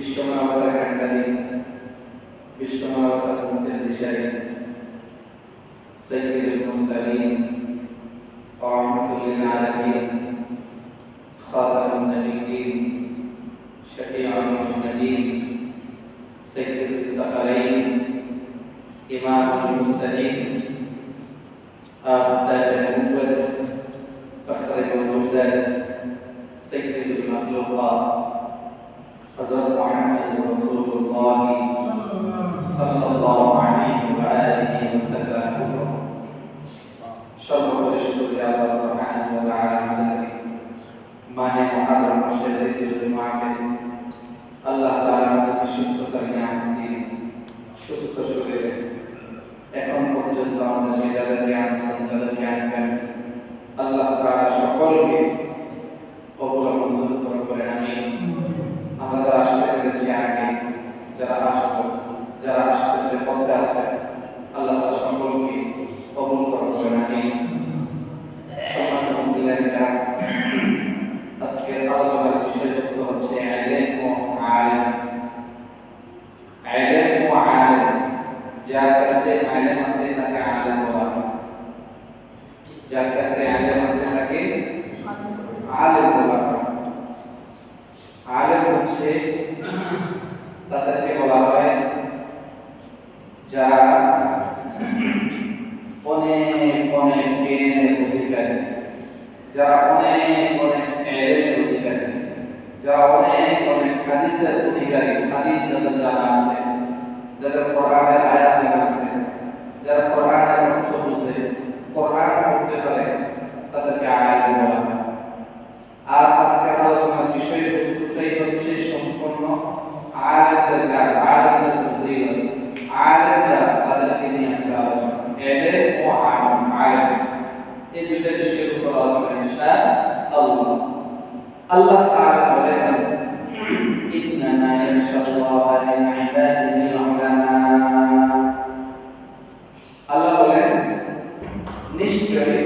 విశ్వనాథ కండని విశ్వనాథ ముద్దశారి سيد المرسلين رحمة للعالمين خاتم النبيين شفيع المرسلين سيد السفرين إمام المرسلين آفتاج النبوة فخر الوجودات سيد المخلوقات حضرت محمد رسول الله صلى الله عليه وآله وسلم شر الشكر يا الله سبحانه وتعالى মাহে মহারম মাসের দ্বিতীয় জুমাকে আল্লাহ তাআলা আমাদেরকে সুস্থতা নিয়াম দিন সুস্থ শরীরে এখন পর্যন্ত আমাদের মেজাজের জ্ঞান সঞ্চালন জ্ঞান আল্লাহ তাআলা সকলকে আগে যারা আসব যারা আসতেছে পথে আছে আল্লাহ সকলকে কবল করছেন আগে যারা অনেক অনেক অধিকারী যারা অনেক অনেক হাদিসের অধিকারী, হাদিস যাদের জানা আছে, যাদের কোরআনের আয়াত জানা আছে, যারা কোরআনের অর্থ বুঝে কোরআন পড়তে পারে তাদেরকে আয়াত বলা হয় আর আজকের আলোচনার বিষয়বস্তুটাই হচ্ছে সম্পূর্ণ আয়াতের কাজ আয়াতের ফজিলত আয়াত যারা তাদেরকে নিয়ে আজকে আলোচনা এলে ও আয়াত আয়াত এই দুইটা বিষয়ের উপর আলোচনা ইনশাআল্লাহ আল্লাহ তাআলা বলেন ইন্নামা ইয়াশাল্লাহু মিন ইবাদিহি উলামা আল্লাহ বলেন নিশ্চয়ই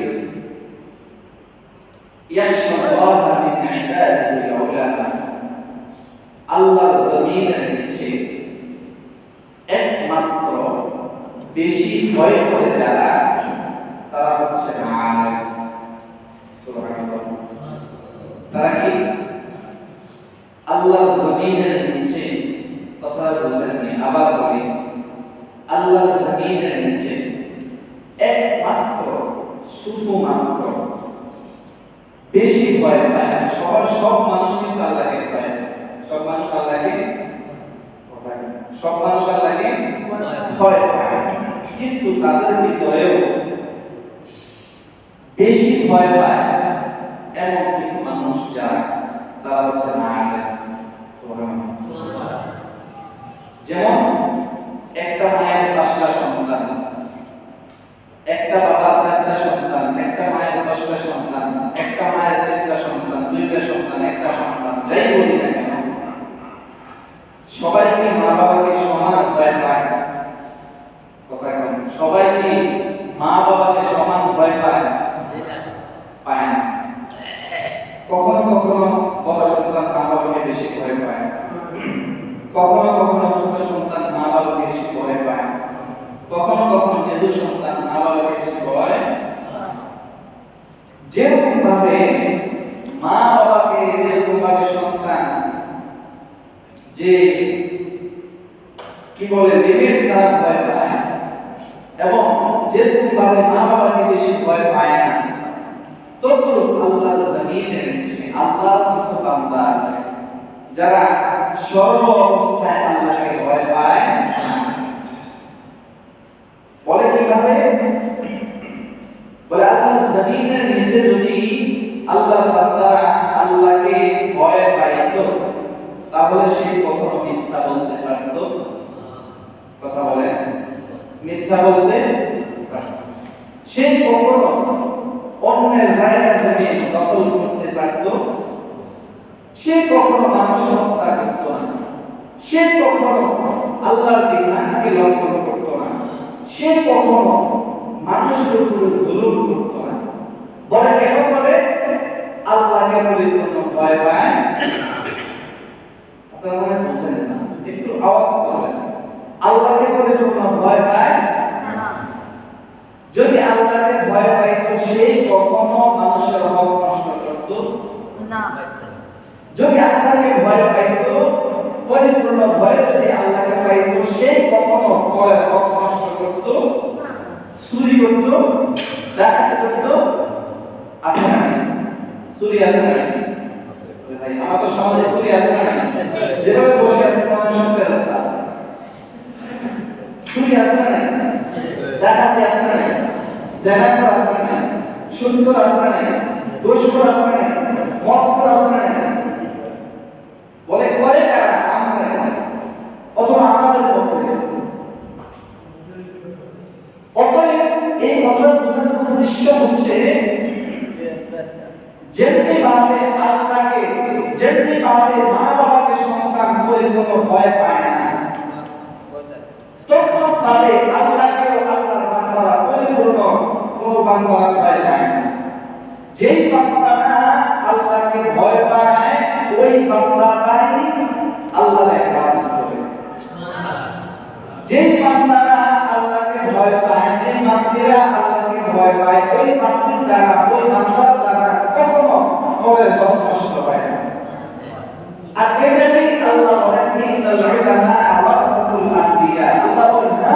ইয়াশাল্লাহু মিন ইবাদিহি উলামা আল্লাহর জমিনের নিচে একমাত্র বেশি ভয় করে যারা, তারা হচ্ছে আলেম সুবহানাল্লাহ। তারা কি আল্লাহর জমিনের নিচে কথা বুঝেননি আবার বলি, আল্লাহর জমিনের নিচে একমাত্র, শুধুমাত্র বেশি ভয় পায় সবার, সব মানুষ কিন্তু আল্লাহকে পায়। সব মানুষ আল্লাহকে সব মানুষ আল্লাহকে ভয় পায় কিন্তু তাদের ভিতরেও বেশি ভয় পায় এমন কিছু মানুষ যারা, তারা হচ্ছে যেমন একটা মায়ের পাঁচটা সন্তান, একটা বাবার চারটা সন্তান, একটা মায়ের দশটা সন্তান, একটা মায়ের তিনটা সন্তান, দুইটা সন্তান, একটা সন্তান, যাই বলি না কেন, সবাইকে মা বাবাকে সমান ভয় পায়। কথা সবাইকে মা বাবাকে সমান ভয় পায় পায় না কখনো কখনো বড় সন্তান মা বাবাকে বেশি ভয় পায় কখনো কখনো ছোট সন্তান বাবাকে বেশি ভয় পায় কখনো কখনো নিজ সন্তান বাবাকে বেশি ভয় যেরকম ভাবে মা বাবাকে যেরকম ভাবে সন্তান, যে কি বলে, দেহের ছাড়া ভয় পায় এবং যেরকম ভাবে মা বাবাকে বেশি ভয় পায় না, তদ্রুপ আল্লাহর জমিনের নিচে আল্লাহর কিছু আছে যারা সর্ব অবস্থায় আল্লাহকে ভয় পায় বলে কীভাবে? বলে আল্লাহর জমিনের নিচে যদি আল্লাহর বান্দা আল্লাহকে ভয় পাইতো, তাহলে সে কখনো মিথ্যা বলতে পারতো। কথা বলে। মিথ্যা বলতে। সে কখনো অন্যের জায়গা জমি দখল করতে পারত। সে কখনো মানুষ সে কখনো আল্লাহর বিধানকে লঙ্ঘন করত না। সে কখনো মানুষের উপরে জুলুম করত না। বলে কেন করে? আল্লাহকে পরিপূর্ণ ভয় পায় আপনারা মনে বুঝছেন না? একটু আওয়াজ করবেন আল্লাহকে পরিপূর্ণ ভয় পায় যদি আল্লাহকে ভয় পাইতো সে কখনো মানুষের হক নষ্ট করত না। যদি আল্লাহকে ভয় পাইতো পরিপূর্ণ ভয় যদি আল্লাহকে পাইতো সে কখনো ভয় হক নষ্ট করত চুরি করত ডাকাতি করত আছে না চুরি আছে না আমাদের সমাজে চুরি আছে না যেভাবে বসে আছে মনে সত্যি রাস্তা চুরি আছে না ডাকাতি আছে না জেনাকর আছে না সুন্দর আছে না দোষকর আছে না মক্কর আছে না বলে করে কারা অথবা আমাদের মধ্যে। অতএব এই কথা বোঝানোর উদ্দেশ্য হচ্ছে, যেমনি ভাবে আল্লাহকে, যেমনি ভাবে মা বাবাকে সন্তান পরিপূর্ণ ভয় পায় না তখন ভাবে আল্লাহকে আল্লাহর বান্দারা পরিপূর্ণ কোনো বান্দারা ভয় পায় না। যেই বান্দারা আল্লাহকে ভয় পায়, ওই বান্দারাই করে যে বান্দারা আল্লাহকে ভয় পায়, যে বান্দিরা আল্লাহকে ভয় পায়, ওই বান্দির দ্বারা, ওই বান্দার দ্বারা কখনো কবে কখনো কষ্ট পায় না। আর এটাকেই আল্লাহ বলেন, ইন্নাল উলামা ওয়ারাসাতুল আম্বিয়া। আল্লাহ বলেন না,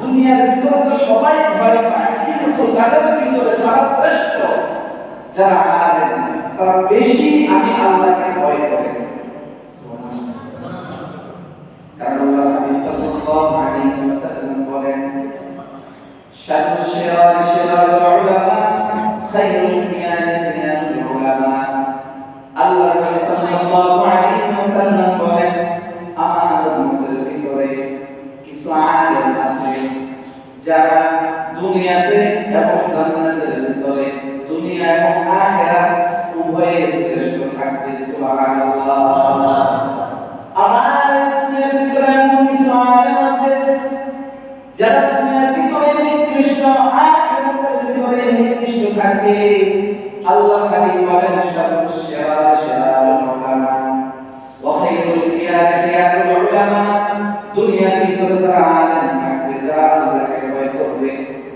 দুনিয়ার ভিতরে তো সবাই ভয় পায়, কিন্তু তাদের ভিতরে তারা শ্রেষ্ঠ। যারা আলেম, তারা বেশি আমি আল্লাহকে ভয় করে। শারু শিরার শিরার উলামা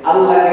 আল্লাহকে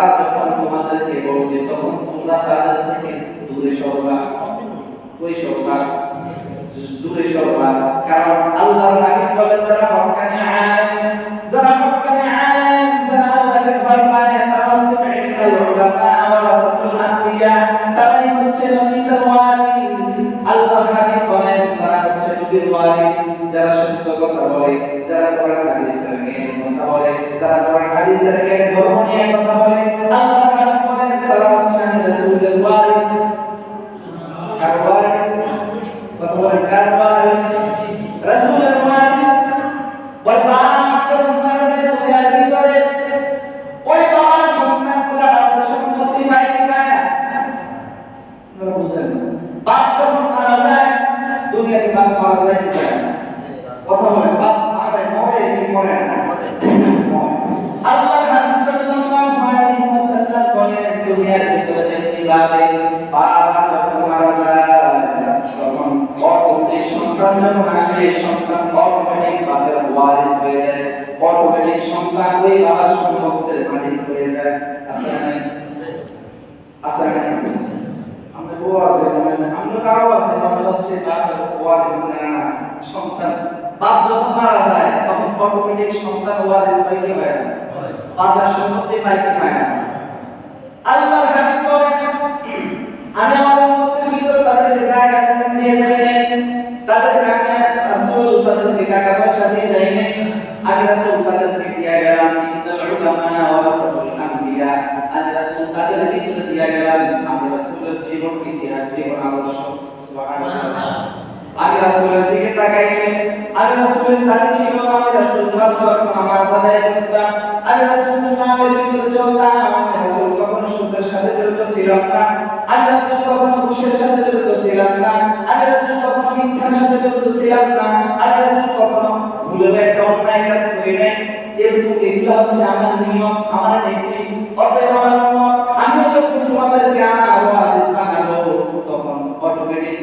তারা যখন তোমাদেরকে বলবে, তখন তোমরা তাদের থেকে দূরে সরবা। ওই সরবা? দূরে সরবা। কারণ আল্লাহর হাবিব বলেন, যারা হক্কানি আলেম, যারা হক্কানি আলেম, যারা ভয় পায়, তারা হচ্ছে উলামা আনবিয়া তারাই হচ্ছে নবীদের ওয়ারিস। বলেন, তারা হচ্ছে নবীর ওয়ারিস, যারা সত্য কথা বলে, যারা কোরআন হাদিসের জ্ঞান কথা বলে, যারা কোরআন ধর্ম নিয়ে কথা বলে দুনিয়াতে বাপ মারা দুনিয়ার মারা যায়, তখন অটোমেটিক সন্তান যখন আসে, সন্তান হয়ে অটোমেটিক সন্তান ওই মালিক হয়ে যায় আসলে নাই আসলে নাই আমরা বউ আছে মানে আমরা কারও আছে আমরা হচ্ছে বাপের ওয়ারিস মানে না সন্তান। বাপ যখন মারা যায় তখন অটোমেটিক সন্তান ওয়ারিস পাই কি পায় না বাবার সম্পত্তি পাই কি পায় না। আল্লাহর হাবিব বলেন আমি আমার উম্মতের ভিতরে তাদেরকে জায়গা জমিন দিয়ে যাই নাই। তাদের কাকা রাসূল তাদেরকে টাকা পয়সা দিয়ে যাই নাই। আমি রাসূল তাদেরকে দিয়ে গেলাম ইন্নাল উলামা ওয়ারাসাতুল আমবিয়া। আমি রাসূল তাদের ভিতরে দিয়ে গেলাম। আমি রাসূলের জীবন ইতিহাস জীবন আদর্শ। সুবহানাল্লাহ আমি রাসূলের দিকে তাকাইলে আমি রাসূলের দাড়ি ছিল আমি রাসূল রাসূল নামাজ আদায় করতাম আমি রাসূল ইসলামের ভিতরে চলতাম আমি রাসূল কখনো সুদের সাথে জড়িত ছিলাম না। আমি রাসূল কখনো ঘুষের সাথে জড়িত ছিলাম না। আমি রাসূল কখনো মিথ্যার সাথে জড়িত ছিলাম না। আমি রাসূল কখনো ভুলেও একটা অন্যায় কাজ করি নাই। এরকম এগুলো হচ্ছে আমার নিয়ম, আমার নীতি। অতএব আমার আমিও যখন তোমাদেরকে আমার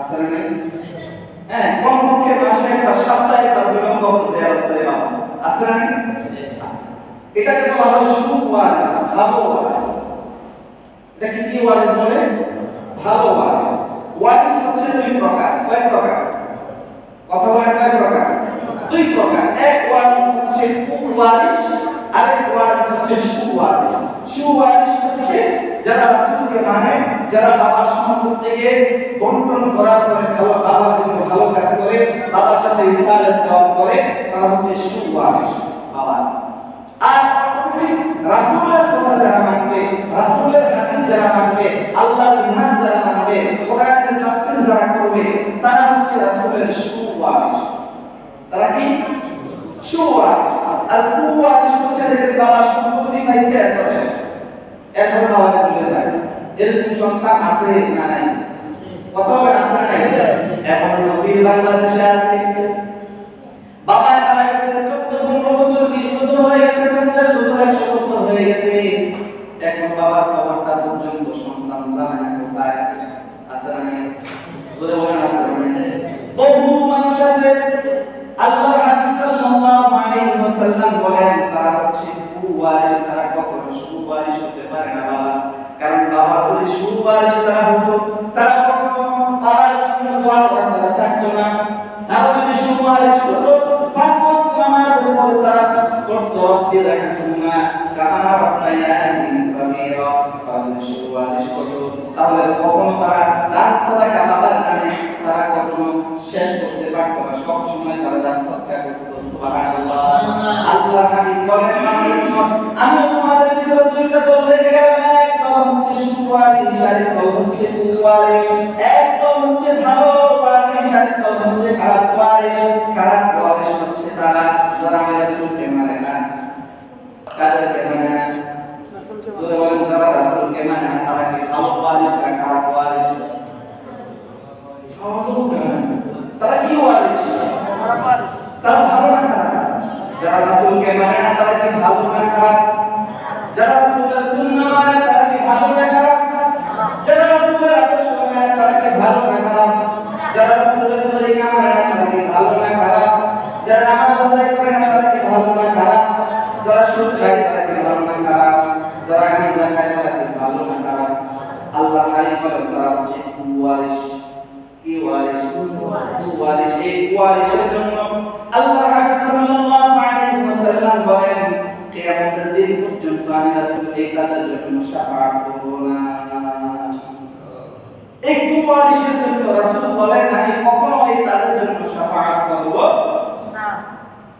আসলে নেই? হ্যাঁ কমপক্ষে মাসে একবার সপ্তাহে একবার বিলম্ব জিয়ারত করে বাবা আসলে নেই? আছে। এটাকে বলা হয় সুওয়ারিস ভালো ওয়ারিস এটাকে কি ওয়ারিস বলে? ভালো ওয়ারিস ওয়ারিস হচ্ছে দুই প্রকার। কয় প্রকার? কথা বলেন, কয় প্রকার? দুই প্রকার। এক ওয়ারিস হচ্ছে কুওয়ারিস আরেক ওয়ারিস হচ্ছে সুওয়ারিস। সুওয়ারিস হচ্ছে যারা রাসূলকে মানে যারা বাবার থেকে বন্টন করার পরে ভালো, বাবার জন্য ভালো কাজ করে, বাবার জন্য ইসলাম করে, তারা হচ্ছে সুওয়ারিস বাবা আর অটোমেটিক রাসূলের কথা যারা মানবে রাসূলের হাদিস যারা মানবে আল্লাহর বিধান যারা মানবে কোরআনের তাফসীর যারা করবে তারা হচ্ছে রাসূলের সুওয়ারিস তারা কি সুওয়ারিস আর কুওয়ারিস হচ্ছে যাদের বাবা সম্পত্তি পাইছে এরপর শেষ এরপর বাবা চলে যায় এরকম সন্তান আছে না নাই? কত আছে না নাই? এখন নসিব বাংলাদেশে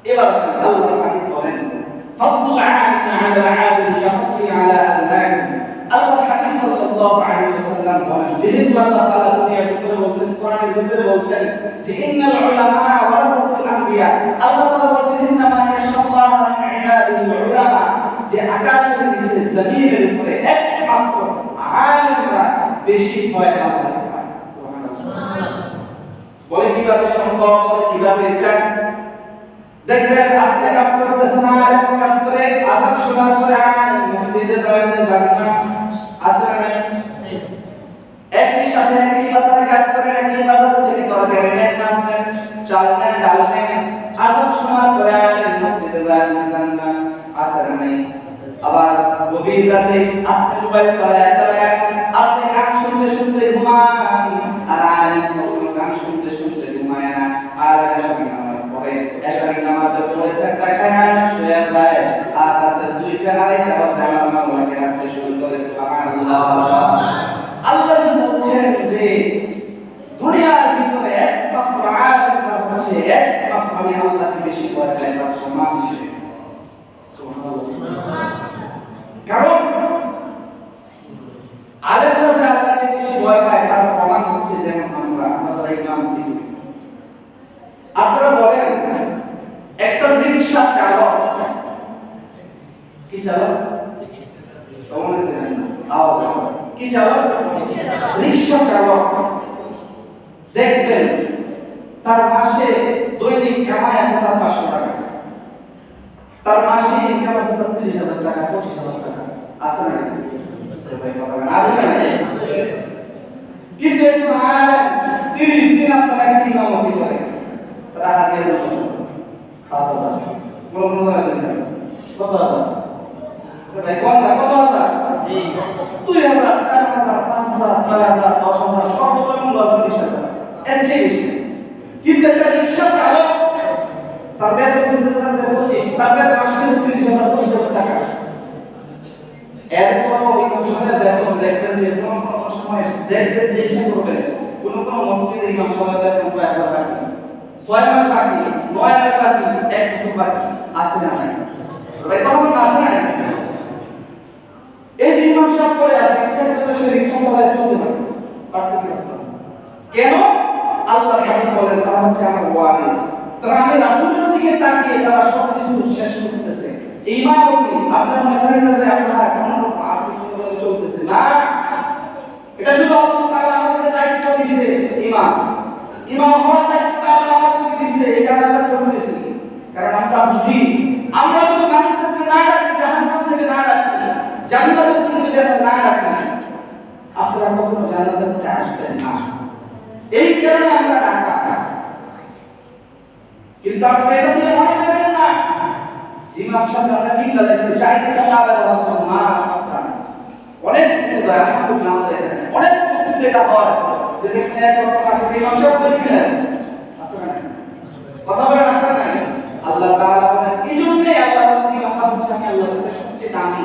এবার আসেন আল্লাহ হাবিব বলেন আলিম আলা আবিদ কাফলি আলা আদনাকুম আল্লাহ হাবিব সাল্লাল্লাহু আলাইহি ওয়াসাল্লাম বলেন, যেহেতু আল্লাহ তাআলা দুনিয়ার ভিতরে বলছেন, কোরআনের ভিতরে বলছেন যে, ইন্নাল উলামা ওয়ারাসাতুল আম্বিয়া আল্লাহ তাআলা বলছেন, ইন্নামা ইয়াশাল্লাহু মিন ইবাদিল যে আকাশের নিচে জমিনের উপরে একমাত্র আলেমরা বেশি ভয় আল্লাহকে পায় সুবহানাল্লাহ। বলে কীভাবে সম্ভব? কীভাবে এটা দেখবেন আপনি কাজ করতেছেন আর কাজ করে আসার শোনার পরে আর মসজিদে যাবেন না। যাবেন না আসলে একই সাথে একই বাজারে কাজ করেন একই বাজার থেকে তরকারি নেন মাছ নেন চাল নেন ডাল নেন আসার শোনার পরে আর মসজিদে যাবেন না। যাবেন না আসলে নাই? আবার গভীর রাতে আপনি মোবাইল চালায় চালায় আপনি গান শুনতে শুনতে ঘুমান আর গান শুনতে চারটা শুয়ে যায়, আর রাতে দুইটা আড়াইটা বাজে আমার মামলাকে রাখতে শুরু করে আল্লাহ বলছেন যে, দুনিয়ার ভিতরে একমাত্র আলেমরা হচ্ছে একমাত্র আমি আল্লাহকে বেশি ভয় চাই তার সমান কারণ চালক কেমন আছে আওয়াজ হবে। কি চালক রিক্সা চালক দেখবেন, তার মাসে দৈনিক কামাই আছে তার পাঁচশো টাকা? তার মাসে ইনকাম আছে তার তিরিশ হাজার টাকা, পঁচিশ হাজার টাকা? আছে না তিরিশ দিন আপনারা কি ইমামতি পাঁচ হাজার। কত হাজার? কত হাজার? দুই হাজার চার হাজার পাঁচ হাজার ছয় হাজার দশ হাজার সর্বোচ্চ মূল্য আছে বিশ কিন্তু একটা রিক্সা চালক তার বেতন তাদের পঁচিশ তার বেতন মাসে তিরিশ হাজার পঁচিশ হাজার টাকা এরপর ওই কৌশলের বেতন দেখবেন যে কোন কোন সময় দেখবেন যে হিসাব করবেন কোন কোন মসজিদে ইমাম সাহেবের বেতন ছয় হাজার বাকি ছয় মাস বাকি নয় মাস বাকি এক বছর বাকি আছে না নাই ভাই কখন আছে না নাই? সাহেব করে আছে ইচ্ছা করলে সে রিক্সা চালায় চলতে পারে কি না। কেন? আল্লাহ হাবিব বলেন, তারা হচ্ছে আমার ওয়ারিস। তারা আমি রাসূলের দিকে তাকিয়ে তারা সব কিছু শেষ করতেছে। ইমামতি আপনার মনে করেন আপনারা রকম আসি করে চলতেছে? না। এটা শুধু আল্লাহ তাআলা আমাদের দায়িত্ব দিয়েছে ইমাম। ইমাম হওয়ার দায়িত্ব আল্লাহ আমাদেরকে দিয়েছে এই কারণে আমরা করতেছি কারণ আমরা বুঝি, আমরা যদি মানুষদেরকে না ডাকি, জাহান্নাম থেকে না ডাকি জান্নাতের দিকে যদি না ডাকি আপনারা কখনো জান্নাতের দিকে আসবেন না। এই কারণে আমরা ডাকা কিন্তু আপনি এটা দিয়ে মনে করেন না জিমার সাথে আমরা কি লাগাইছি যা ইচ্ছা তা ব্যবহার করুন না আপনার। অনেক কিছু আলহামদুলিল্লাহ অনেক কিছু এটা হয়। যে দেখেন এক বছর আগে ইমাম সাহেব বলেছিলেন কথা বলেন আসলে আল্লাহ তাআলা এই জন্যই আল্লাহ হচ্ছে আমি আল্লাহর সবচেয়ে দামি।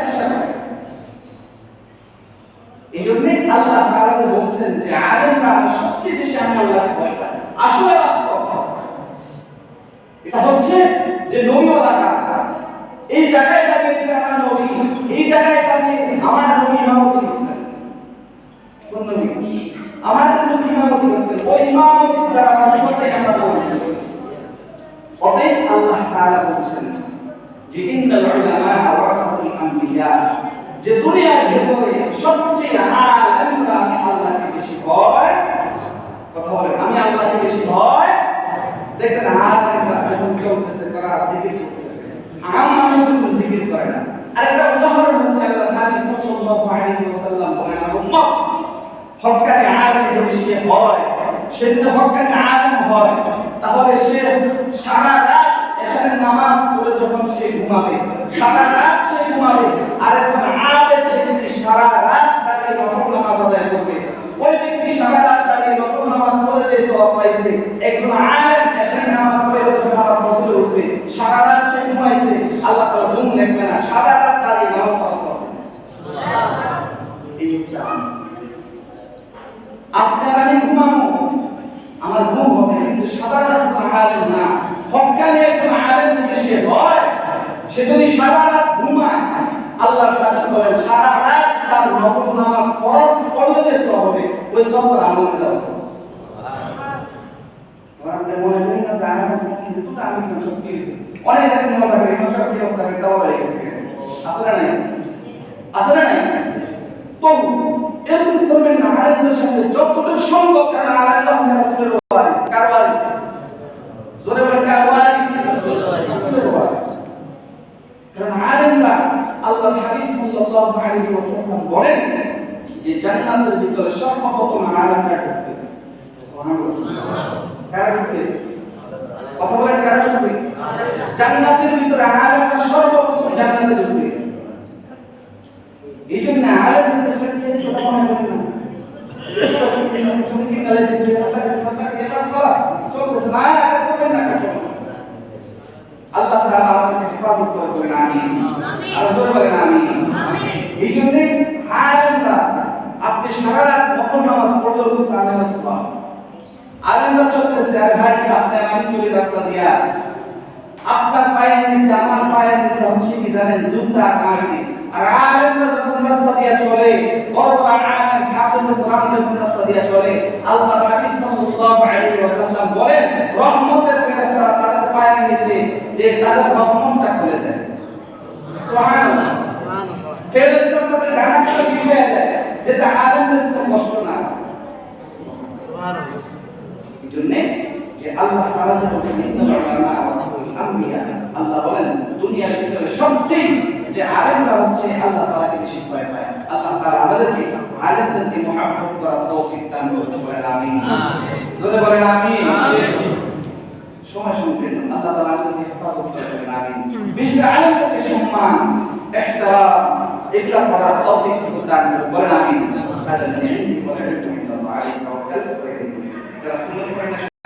এই আল্লাহ তাআলা বলছেন যে আলেমরা সবচেয়ে বেশি আমি আল্লাহকে ভয় পাই। আসলে বাস্তব এটা হচ্ছে যে নবীওয়ালা কাজ এই জায়গায় দাঁড়িয়েছিলেন আমার নবী, এই জায়গায় দাঁড়িয়ে আমার নবী ইমামতি করতেন। আমার নবী ইমামতি করতেন। ওই ইমামতির দ্বারা আমাদের আমরা বলতে অতএব আল্লাহ তাআলা বলছেন যে ইন্নাল উলামা ওয়ারাসাতুল আম্বিয়া। যে দুনিয়ার ভেতরে সবচেয়ে আলেমরা আমি আল্লাহকে বেশি ভয়? কথা বলেন, আমি আল্লাহকে বেশি ভয়? আলেমরা যখন চলতেছে, তারা জিকির করতেছে। আম মানুষ কিন্তু জিকির করে না। আরেকটা উদাহরণ হচ্ছে আল্লাহ সাল্লাল্লাহু আলাইহি ওয়াসাল্লাম বলেন উম্মত আলেম যদি সে হয়, সে যদি হক্কানি আলেম হয়, তাহলে সে সারা রাত এশারের নামাজ পড়ে যখন সে ঘুমাবে, সারা রাত সে ঘুমাবে আর একজন আলেম সে যদি সারা রাত দাঁড়িয়ে নফল নামাজ আদায় করবে ওই ব্যক্তি সারা রাত দাঁড়িয়ে নফল নামাজ পড়ে যে সওয়াব পাইছে একজন আলেম এশারের নামাজ পড়ে যখন আবার ফজরে উঠবে সারা রাত সে ঘুমাইছে আল্লাহ তাআলা ঘুম দেখবে না সারা রাত দাঁড়িয়ে নামাজ পড়া সওয়াব এই হচ্ছে আমল। আপনার আমি ঘুমাবো আমার ঘুম হবে কিন্তু সাধারণ একজন আলেম না হকানি একজন আলেম যদি সে হয় সে যদি সারা রাত ঘুমায় আল্লাহ তাআলা বলেন সারা রাত তার নফল নামাজ পড়া পড়লে যে সব হবে ওই সব তার আমল দেওয়া হবে। আমার আপনি মনে করেন না যে আমি বলছি, কিন্তু তো আমি তো সব কিছু অনেক রকম মজা করি সব কি অবস্থা করে দেওয়া হয়ে গেছে আসলে নাই আসলে নাই তবু এরকম করবেন না আরেকদের সাথে যতটুকু সম্ভব কারণ আল্লাহ রাসূলের ওয়ারিস কার ওয়ারিস জোরে বলেন কার ওয়ারিস রাসূলের ওয়ারিস কারণ আলেমরা আল্লাহর হাবিব সাল্লাল্লাহু আলাইহি ওয়াসাল্লাম বলেন যে জান্নাতের ভিতরে সর্বপ্রথম আলেমরা ঢুকবে। সুবহানাল্লাহ। কারা ঢুকবে? কথা বলেন জান্নাতের ভিতরে আলেমরা সর্বপ্রথম জান্নাতে ঢুকবে। এই জন্য আলেম পেছনে গিয়ে ছোট মনে করেন না। আল্লাহ তাআলা আমাদেরকে হেফাজত করে আমিন। আর জোরে বলেন আমিন। এই জন্য সারা রাত আর ভাই চলে রাস্তা দিয়া? আপনার পায়ের নিচে, আমার পায়ের নিচে হচ্ছে কি আর আলেমরা যখন চলে, বড় রাস্তা দিয়া চলে আল্লাহ হাবিব সাল্লাল্লাহু আলাইহি ওয়াসাল্লাম বলেন, রহমতের ফেরেশতারা তাদের যে তাদের রহমতটা খুলে দেয় সুবহানাল্লাহ ফেরেশতারা তাদের ডানাটা বিছিয়ে দেয় যেটা আলেমদের কোনো কষ্ট না। হয়। জন্য যে আল্লাহ তাআলা বলেন ইন্নাল উলামা ওয়ারাসাতুল আল্লাহ বলেন দুনিয়ার ভিতরে সবচেয়ে যে আলেমরা হচ্ছে আল্লাহ তাআলাকে বেশি ভয় পায়। আল্লাহ তাআলা আমাদেরকে আলেমদেরকে মহব্বত করার তৌফিক দান করতে বলেন আমিন। জোরে বলেন আমিন। সময় সংকীর্ণ আল্লাহ তাআলা আমাদেরকে হেফাজত করবেন আমিন। বিশেষ করে আলেমদেরকে সম্মান ইহতারাম এগুলো করার তৌফিক টুকু দান করেন আমি তাদের নিয়ে বলেন আলাইহি ওয়া সাল্লাম